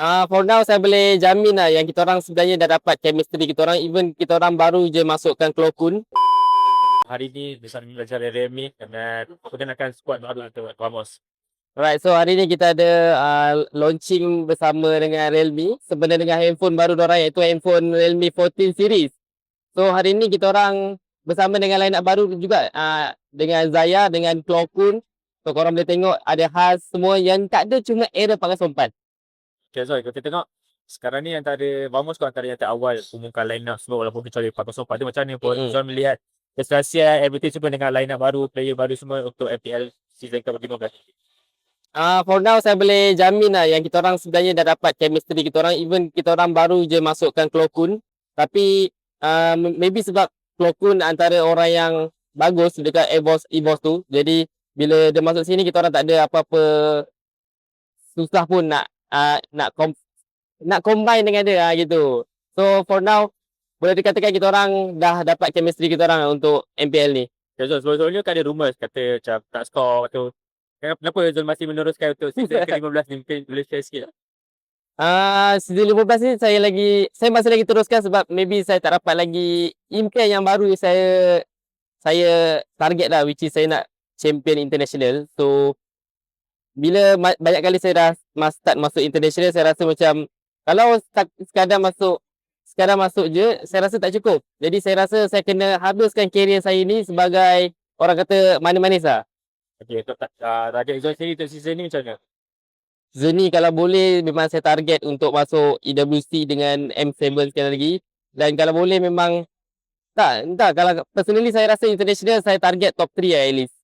Ah, for now saya boleh jamin lah yang kita orang sebenarnya dah dapat chemistry kita orang. Even kita orang baru je masukkan Klokun. Hari ni bersama belajar Remy dan perkenalkan squad baru untuk Ramos. Alright, so hari ni kita ada uh, launching bersama dengan Realme. Sebenarnya dengan handphone baru diorang iaitu handphone Realme 14 series. So hari ni kita orang bersama dengan line up baru juga uh, dengan Zaya, dengan Klokun. So korang boleh tengok ada khas semua yang tak ada cuma era pakai sompan. Okay, so kita tengok sekarang ni antara Ramos kau antara yang terawal umumkan line up semua walaupun kecuali Pakai Sopan tu macam mana pun Mm-mm. Zon melihat kesihasian everything semua dengan line up baru player baru semua untuk FPL season ke-15 Ah, for now saya boleh jamin lah yang kita orang sebenarnya dah dapat chemistry kita orang. Even kita orang baru je masukkan Klokun. Tapi uh, maybe sebab Klokun antara orang yang bagus dekat EVOS, EVOS tu. Jadi bila dia masuk sini kita orang tak ada apa-apa susah pun nak uh, nak kom, nak combine dengan dia lah, gitu. So for now boleh dikatakan kita orang dah dapat chemistry kita orang untuk MPL ni. Okay, so sebelum-sebelumnya kan ada rumours kata macam tak score atau kenapa Zon masih meneruskan untuk season ke-15 ni mungkin boleh share sikit tak? Ah, season 15 ni saya lagi saya masih lagi teruskan sebab maybe saya tak dapat lagi impian yang baru saya saya target lah which is saya nak champion international. So bila ma- banyak kali saya dah mas start masuk international saya rasa macam kalau sek- sekadar masuk sekadar masuk je saya rasa tak cukup. Jadi saya rasa saya kena habiskan career saya ni sebagai orang kata manis-manis lah. Okay, untuk uh, target Zon sendiri untuk season ni macam mana? Season ni kalau boleh memang saya target untuk masuk EWC dengan M7 sekali lagi. Dan kalau boleh memang tak, entah kalau personally saya rasa international saya target top 3 lah at least.